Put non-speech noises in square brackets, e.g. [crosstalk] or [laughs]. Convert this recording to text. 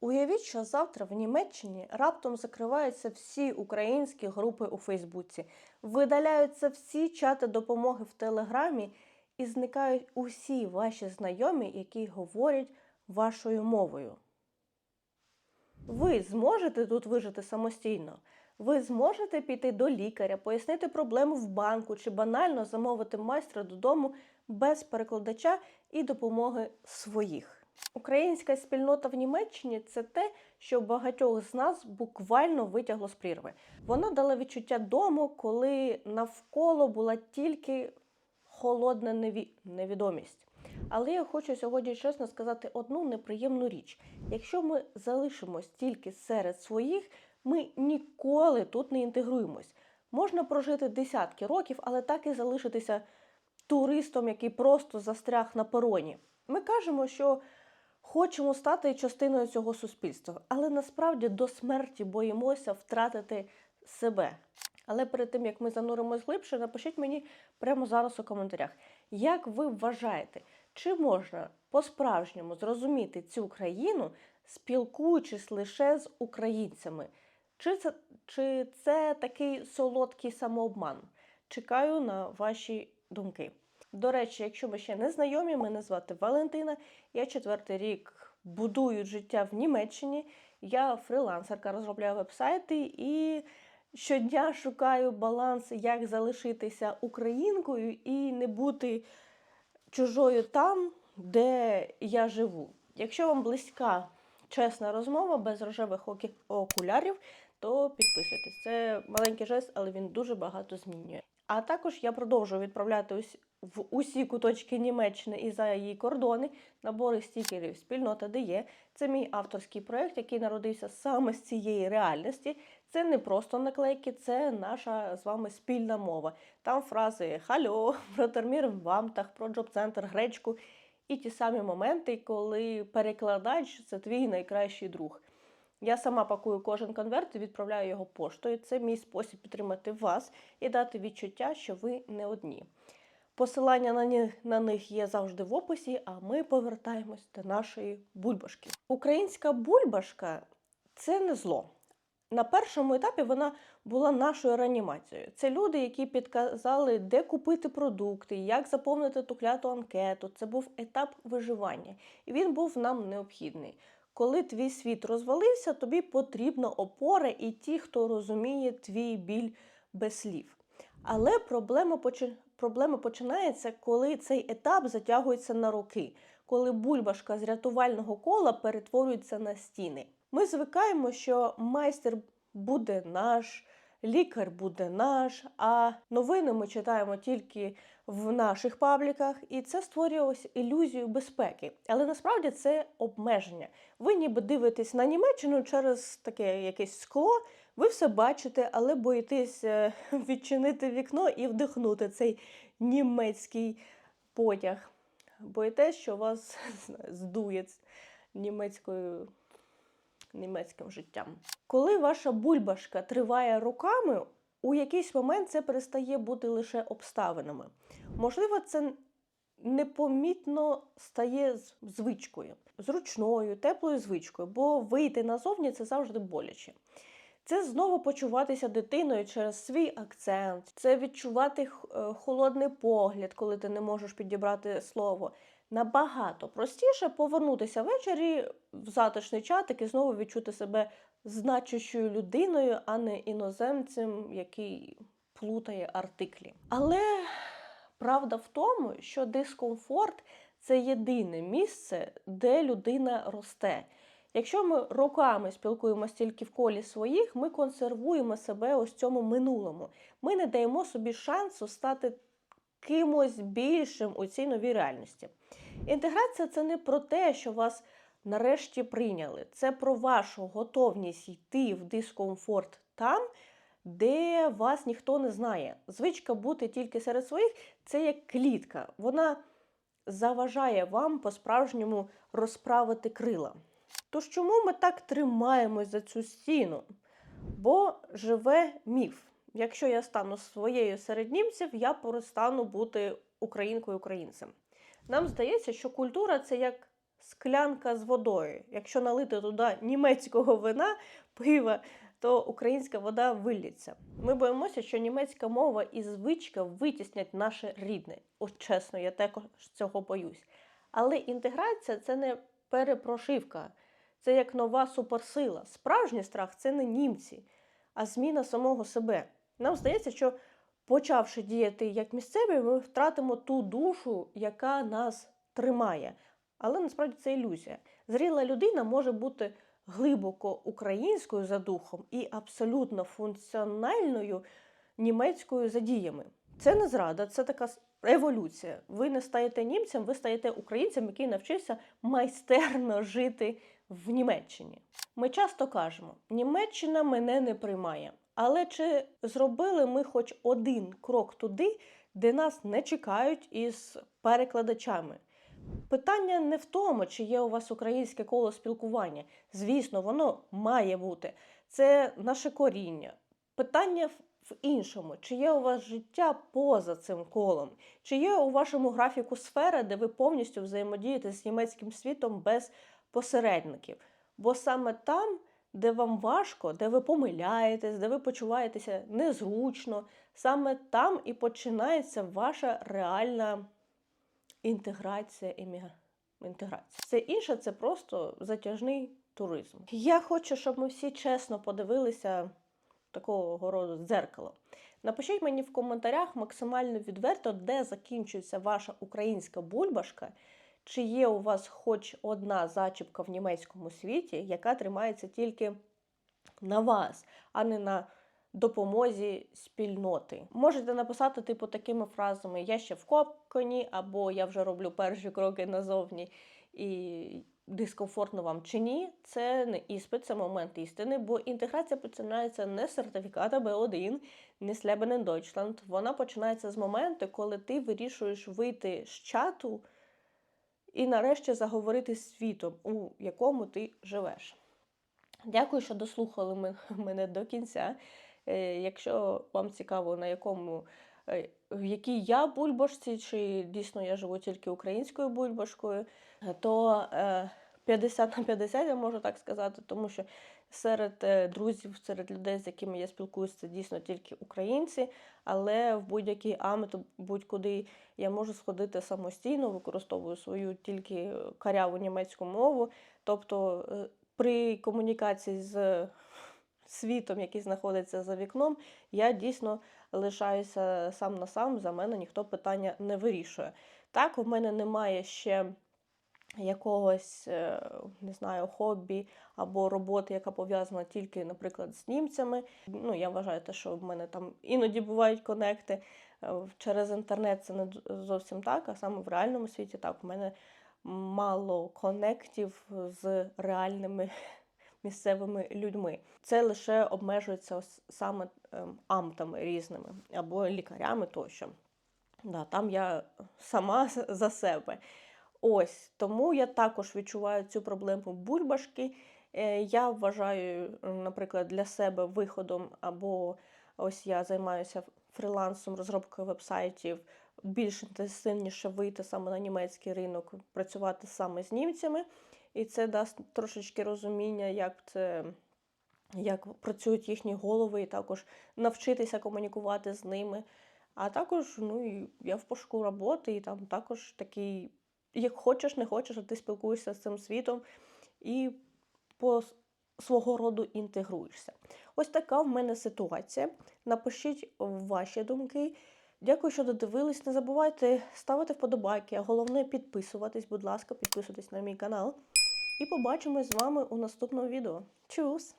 Уявіть, що завтра в Німеччині раптом закриваються всі українські групи у Фейсбуці, видаляються всі чати допомоги в Телеграмі і зникають усі ваші знайомі, які говорять вашою мовою. Ви зможете тут вижити самостійно. Ви зможете піти до лікаря, пояснити проблему в банку чи банально замовити майстра додому без перекладача і допомоги своїх. Українська спільнота в Німеччині це те, що багатьох з нас буквально витягло з прірви. Вона дала відчуття дому, коли навколо була тільки холодна неві... невідомість. Але я хочу сьогодні чесно сказати одну неприємну річ: якщо ми залишимось тільки серед своїх, ми ніколи тут не інтегруємось. Можна прожити десятки років, але так і залишитися туристом, який просто застряг на пероні. Ми кажемо, що хочемо стати частиною цього суспільства, але насправді до смерті боїмося втратити себе. Але перед тим як ми зануримось глибше, напишіть мені прямо зараз у коментарях, як ви вважаєте, чи можна по-справжньому зрозуміти цю країну, спілкуючись лише з українцями? Чи це, чи це такий солодкий самообман? Чекаю на ваші думки. До речі, якщо ви ще не знайомі, мене звати Валентина. Я четвертий рік будую життя в Німеччині. Я фрилансерка, розробляю вебсайти і щодня шукаю баланс, як залишитися українкою і не бути чужою там, де я живу. Якщо вам близька чесна розмова без рожевих окулярів, то підписуйтесь. Це маленький жест, але він дуже багато змінює. А також я продовжую відправляти в усі куточки Німеччини і за її кордони набори стікерів спільнота де є. Це мій авторський проект, який народився саме з цієї реальності. Це не просто наклейки, це наша з вами спільна мова. Там фрази Хальо, [laughs] про термір в вамтах, про джоб-центр, гречку і ті самі моменти, коли перекладач це твій найкращий друг. Я сама пакую кожен конверт і відправляю його поштою. Це мій спосіб підтримати вас і дати відчуття, що ви не одні. Посилання на них, на них є завжди в описі, а ми повертаємось до нашої бульбашки. Українська бульбашка це не зло. На першому етапі вона була нашою реанімацією. Це люди, які підказали, де купити продукти, як заповнити ту кляту анкету. Це був етап виживання, і він був нам необхідний. Коли твій світ розвалився, тобі потрібна опора і ті, хто розуміє твій біль без слів. Але проблема. Проблема починається, коли цей етап затягується на роки, коли бульбашка з рятувального кола перетворюється на стіни. Ми звикаємо, що майстер буде наш, лікар буде наш, а новини ми читаємо тільки в наших пабліках, і це створює ось ілюзію безпеки. Але насправді це обмеження. Ви ніби дивитесь на Німеччину через таке якесь скло, ви все бачите, але боїтесь е, [laughs] відчинити вікно і вдихнути цей німецький потяг. Боїтесь, що вас [laughs] здує німецькою німецьким життям. Коли ваша бульбашка триває роками, у якийсь момент це перестає бути лише обставинами. Можливо, це непомітно стає звичкою, зручною, теплою звичкою, бо вийти назовні це завжди боляче. Це знову почуватися дитиною через свій акцент, це відчувати е, холодний погляд, коли ти не можеш підібрати слово. Набагато простіше повернутися ввечері в затишний чатик і знову відчути себе значущою людиною, а не іноземцем, який плутає артиклі. Але правда в тому, що дискомфорт це єдине місце, де людина росте. Якщо ми роками спілкуємося тільки в колі своїх, ми консервуємо себе ось цьому минулому. Ми не даємо собі шансу стати кимось більшим у цій новій реальності. Інтеграція це не про те, що вас нарешті прийняли. Це про вашу готовність йти в дискомфорт там, де вас ніхто не знає. Звичка бути тільки серед своїх це як клітка. Вона заважає вам по-справжньому розправити крила. Тож чому ми так тримаємось за цю стіну? Бо живе міф. Якщо я стану своєю серед німців, я перестану бути українкою українцем. Нам здається, що культура це як склянка з водою. Якщо налити туди німецького вина, пива, то українська вода виліться. Ми боїмося, що німецька мова і звичка витіснять наше рідне. От чесно, я також цього боюсь. Але інтеграція це не перепрошивка, це як нова суперсила. Справжній страх це не німці, а зміна самого себе. Нам здається, що почавши діяти як місцеві, ми втратимо ту душу, яка нас тримає. Але насправді це ілюзія. Зріла людина може бути глибоко українською за духом і абсолютно функціональною німецькою за діями. Це не зрада, це така еволюція. Ви не стаєте німцем, ви стаєте українцем, який навчився майстерно жити в Німеччині. Ми часто кажемо: Німеччина мене не приймає. Але чи зробили ми хоч один крок туди, де нас не чекають із перекладачами? Питання не в тому, чи є у вас українське коло спілкування. Звісно, воно має бути. Це наше коріння. Питання в іншому, чи є у вас життя поза цим колом, чи є у вашому графіку сфера, де ви повністю взаємодієте з німецьким світом без посередників. Бо саме там, де вам важко, де ви помиляєтесь, де ви почуваєтеся незручно, саме там і починається ваша реальна інтеграція іммігра... інтеграція. Все інше це просто затяжний туризм. Я хочу, щоб ми всі чесно подивилися такого роду дзеркало. Напишіть мені в коментарях максимально відверто, де закінчується ваша українська бульбашка, чи є у вас хоч одна зачіпка в німецькому світі, яка тримається тільки на вас, а не на допомозі спільноти. Можете написати, типу, такими фразами: Я ще в копконі, або я вже роблю перші кроки назовні. І дискомфортно вам чи ні, це не іспит, це момент істини, бо інтеграція починається не з сертифіката B1, не з Leben Deutschland. Вона починається з моменту, коли ти вирішуєш вийти з чату і нарешті заговорити світом, у якому ти живеш. Дякую, що дослухали [laughs] мене до кінця. Е, Якщо вам цікаво, на якому е, в якій я бульбашці, чи дійсно я живу тільки українською бульбашкою, е, то е, 50 на 50, я можу так сказати, тому що серед е, друзів, серед людей, з якими я спілкуюся, це дійсно тільки українці, але в будь-який амет, будь-куди я можу сходити самостійно, використовую свою тільки каряву німецьку мову. Тобто е, при комунікації з світом, який знаходиться за вікном, я дійсно лишаюся сам на сам, за мене ніхто питання не вирішує. Так, у мене немає ще якогось, е, не знаю, хобі або роботи, яка пов'язана тільки, наприклад, з німцями. Ну, я вважаю, те, що в мене там іноді бувають конекти е, через інтернет. Це не зовсім так, а саме в реальному світі так. У мене мало конектів з реальними [laughs] місцевими людьми. Це лише обмежується саме ем, амтами різними або лікарями тощо. Да, там я сама [laughs] за себе. Ось тому я також відчуваю цю проблему бульбашки. Е, Я вважаю, наприклад, для себе виходом, або ось я займаюся фрілансом, розробкою вебсайтів, більш інтенсивніше вийти саме на німецький ринок, працювати саме з німцями. І це дасть трошечки розуміння, як це. Як працюють їхні голови, і також навчитися комунікувати з ними. А також, ну і я в пошуку роботи, і там також такий, як хочеш, не хочеш, а ти спілкуєшся з цим світом і по свого роду інтегруєшся. Ось така в мене ситуація. Напишіть ваші думки. Дякую, що додивились. Не забувайте ставити вподобайки, а головне підписуватись, будь ласка, підписуйтесь на мій канал. І побачимось з вами у наступному відео. Чус!